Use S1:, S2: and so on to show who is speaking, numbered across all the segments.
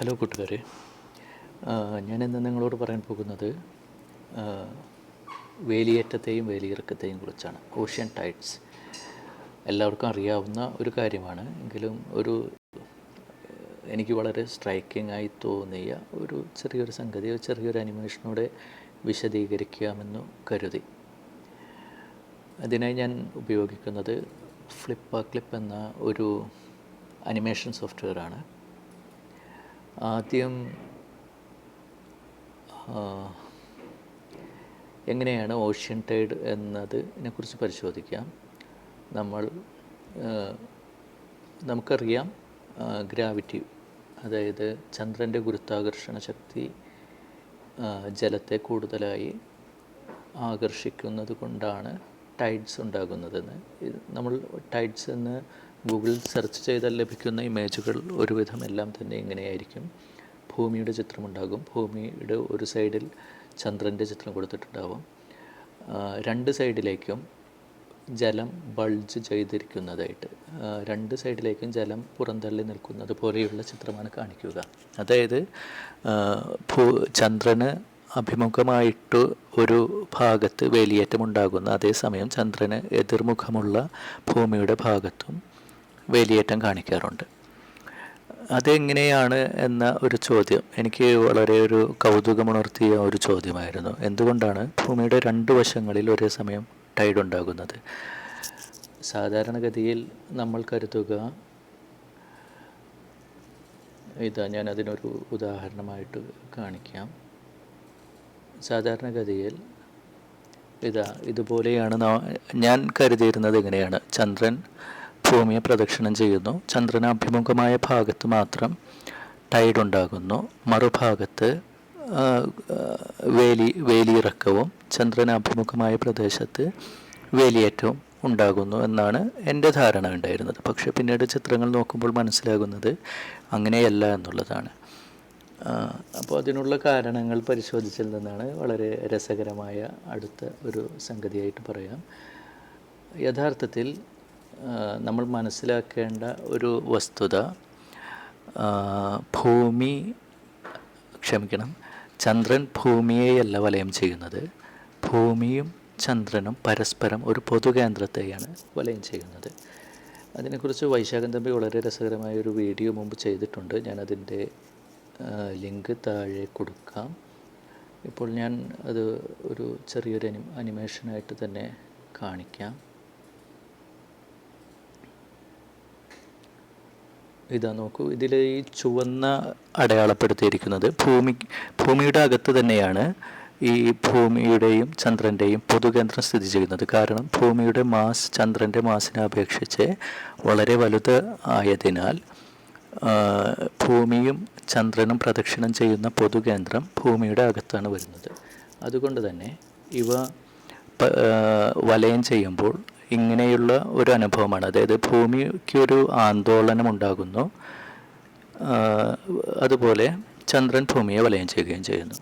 S1: Hello കൂട്ടുകാരെ. ഞാൻ ഇന്ന് നിങ്ങളോട് പറയാൻ പോകുന്നത് വേലിയേറ്റത്തെയും വേലിയിറക്കത്തെയും കുറിച്ചാണ്. ഓഷ്യൻ ടൈഡ്സ് എല്ലാവർക്കും അറിയാവുന്ന ഒരു കാര്യമാണ്. എങ്കിലും ഒരു എനിക്ക് വളരെ സ്ട്രൈക്കിംഗ് ആയി തോന്നിയ ഒരു ചെറിയൊരു സംഗതി ഒരു ചെറിയൊരു അനിമേഷനോടെ വിശദീകരിക്കാമെന്നു കരുതി. അതിനായി ഞാൻ ഉപയോഗിക്കുന്നത് ഫ്ലിപ്പ ക്ലിപ്പ് എന്ന ഒരു അനിമേഷൻ സോഫ്റ്റ്വെയർ ആണ്. ആദ്യം എങ്ങനെയാണ് ഓഷ്യൻ ടൈഡ് എന്നതിനെ കുറിച്ച് പരിശോധിക്കാം. നമ്മൾ നമുക്കറിയാം ഗ്രാവിറ്റി അതായത് ചന്ദ്രന്റെ ഗുരുത്വാകർഷണ ശക്തി ജലത്തെ കൂടുതലായി ആകർഷിക്കുന്നത് കൊണ്ടാണ് ടൈഡ്സ് ഉണ്ടാകുന്നതെന്ന്. നമ്മൾ ടൈഡ്സ് എന്ന് ഗൂഗിളിൽ സെർച്ച് ചെയ്താൽ ലഭിക്കുന്ന ഇമേജുകൾ ഒരുവിധം എല്ലാം തന്നെ ഇങ്ങനെയായിരിക്കും. ഭൂമിയുടെ ചിത്രമുണ്ടാകും. ഭൂമിയുടെ ഒരു സൈഡിൽ ചന്ദ്രന്റെ ചിത്രം കൊടുത്തിട്ടുണ്ടാകും രണ്ട് സൈഡിലേക്കും ജലം ബൾജ് ചെയ്തിരിക്കുന്നതായിട്ട്. രണ്ട് സൈഡിലേക്കും ജലം പുറന്തള്ളി നിൽക്കുന്നത് പോലെയുള്ള ചിത്രമാണ് കാണിക്കുക. അതായത് ഭൂ ചന്ദ്രന് അഭിമുഖമായിട്ട് ഒരു ഭാഗത്ത് വേലിയേറ്റം ഉണ്ടാകുന്ന അതേസമയം ചന്ദ്രന് എതിർമുഖമുള്ള ഭൂമിയുടെ ഭാഗത്തും വേലിയേറ്റം കാണിക്കാറുണ്ട്. അതെങ്ങനെയാണ് എന്ന ഒരു ചോദ്യം എനിക്ക് വളരെ ഒരു കൗതുകമുണർത്തിയ ഒരു ചോദ്യമായിരുന്നു. എന്തുകൊണ്ടാണ് ഭൂമിയുടെ രണ്ട് വശങ്ങളിൽ ഒരേ സമയം ടൈഡ് ഉണ്ടാകുന്നത്? സാധാരണഗതിയിൽ നമ്മൾ കരുതുക ഇതാ ഞാൻ അതിനൊരു ഉദാഹരണമായിട്ട് കാണിക്കാം. സാധാരണഗതിയിൽ ഇതാ ഇതുപോലെയാണ് ഞാൻ കരുതിയിരുന്നത് എങ്ങനെയാണ് ചന്ദ്രൻ ഭൂമിയെ പ്രദക്ഷിണം ചെയ്യുന്നു. ചന്ദ്രന് അഭിമുഖമായ ഭാഗത്ത് മാത്രം ടൈഡ് ഉണ്ടാകുന്നു. മറുഭാഗത്ത് വേലി വേലിയിറക്കവും ചന്ദ്രന് അഭിമുഖമായ പ്രദേശത്ത് വേലിയേറ്റവും ഉണ്ടാകുന്നു എന്നാണ് എന്റെ ധാരണ ഉണ്ടായിരുന്നത്. പക്ഷേ പിന്നീട് ചിത്രങ്ങൾ നോക്കുമ്പോൾ മനസ്സിലാകുന്നത് അങ്ങനെയല്ല എന്നുള്ളതാണ്. അപ്പോൾ അതിനുള്ള കാരണങ്ങൾ പരിശോധിച്ചിൽ നിന്നാണ് വളരെ രസകരമായ അടുത്ത ഒരു സംഗതിയായിട്ട് പറയാം. യഥാർത്ഥത്തിൽ നമ്മൾ മനസ്സിലാക്കേണ്ട ഒരു വസ്തുത ഭൂമി ക്ഷമിക്കണം ചന്ദ്രൻ ഭൂമിയെയല്ല വലയം ചെയ്യുന്നത്. ഭൂമിയും ചന്ദ്രനും പരസ്പരം ഒരു പൊതുകേന്ദ്രത്തെയാണ് വലയം ചെയ്യുന്നത്. അതിനെക്കുറിച്ച് വൈശാഖൻ തമ്പി വളരെ രസകരമായ ഒരു വീഡിയോ മുമ്പ് ചെയ്തിട്ടുണ്ട്. ഞാനതിന്റെ ലിങ്ക് താഴെ കൊടുക്കാം. ഇപ്പോൾ ഞാൻ അത് ഒരു ചെറിയൊരു അനി അനിമേഷനായിട്ട് തന്നെ കാണിക്കാം. ഇതാ നോക്കൂ. ഇതിൽ ഈ ചുവന്ന അടയാളപ്പെടുത്തിയിരിക്കുന്നത് ഭൂമി ഭൂമിയുടെ അകത്ത് തന്നെയാണ് ഈ ഭൂമിയുടെയും ചന്ദ്രന്റെയും പൊതുകേന്ദ്രം സ്ഥിതി ചെയ്യുന്നത്. കാരണം ഭൂമിയുടെ മാസ് ചന്ദ്രന്റെ മാസിനെ അപേക്ഷിച്ച് വളരെ വലുത് ആയതിനാൽ ഭൂമിയും ചന്ദ്രനും പ്രദക്ഷിണം ചെയ്യുന്ന പൊതുകേന്ദ്രം ഭൂമിയുടെ അകത്താണ് വരുന്നത്. അതുകൊണ്ട് തന്നെ ഇവ വലയം ചെയ്യുമ്പോൾ ഇങ്ങനെയുള്ള ഒരു അനുഭവമാണ്. അതായത് ഭൂമിക്കൊരു ആന്തോളനം ഉണ്ടാകുന്നു അതുപോലെ ചന്ദ്രൻ ഭൂമിയെ വലയം ചെയ്യുകയും ചെയ്യുന്നു.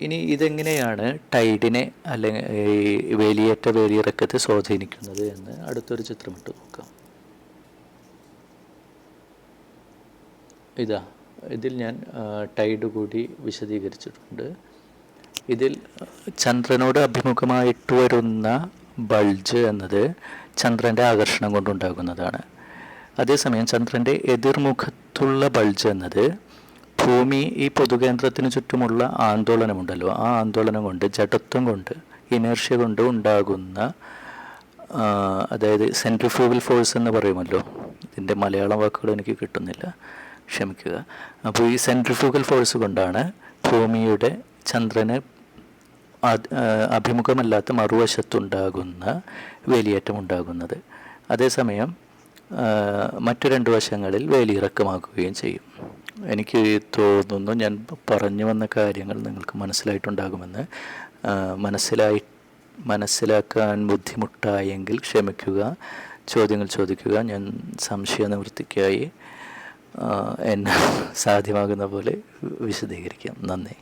S1: ഇനി ഇതെങ്ങനെയാണ് ടൈഡിനെ അല്ലെങ്കിൽ വേലിയേറ്റ വേലിയിറക്കത്തെ സ്വാധീനിക്കുന്നത് എന്ന് അടുത്തൊരു ചിത്രമിട്ട് നോക്കാം. ഇതാ ഇതിൽ ഞാൻ ടൈഡ് കൂടി വിശദീകരിച്ചിട്ടുണ്ട്. ഇതിൽ ചന്ദ്രനോട് അഭിമുഖമായിട്ട് വരുന്ന ബൾജ് എന്നത് ചന്ദ്രന്റെ ആകർഷണം കൊണ്ടുണ്ടാകുന്നതാണ്. അതേസമയം ചന്ദ്രന്റെ എതിർമുഖത്തുള്ള ബൾജ് എന്നത് ഭൂമി ഈ പൊതുകേന്ദ്രത്തിന് ചുറ്റുമുള്ള ആന്തോളനമുണ്ടല്ലോ ആ ആന്തോളനം കൊണ്ട് ജഡത്വം കൊണ്ട് ഇനേർഷ്യ കൊണ്ട് ഉണ്ടാകുന്ന അതായത് സെൻട്രിഫ്യൂഗൽ ഫോഴ്സ് എന്ന് പറയുമല്ലോ. ഇതിന്റെ മലയാളം വാക്കുകൾ എനിക്ക് കിട്ടുന്നില്ല. ക്ഷമിക്കുക. അപ്പോൾ ഈ സെൻട്രിഫ്യൂഗൽ ഫോഴ്സ് കൊണ്ടാണ് ഭൂമിയുടെ ചന്ദ്രന് അഭിമുഖമല്ലാത്ത മറുവശത്തുണ്ടാകുന്ന വേലിയേറ്റം ഉണ്ടാകുന്നത് അതേസമയം മറ്റു രണ്ട് വശങ്ങളിൽ വേലിയിറക്കമാക്കുകയും ചെയ്യും. എനിക്ക് തോന്നുന്നു ഞാൻ പറഞ്ഞു വന്ന കാര്യങ്ങൾ നിങ്ങൾക്ക് മനസ്സിലായിട്ടുണ്ടാകുമെന്ന്. മനസ്സിലായി മനസ്സിലാക്കാൻ ബുദ്ധിമുട്ടായെങ്കിൽ ക്ഷമിക്കുക. ചോദ്യങ്ങൾ ചോദിക്കുക. ഞാൻ സംശയ നിവൃത്തിക്കായി എന്നെ സാധ്യമാകുന്ന പോലെ വിശദീകരിക്കാം. നന്ദി.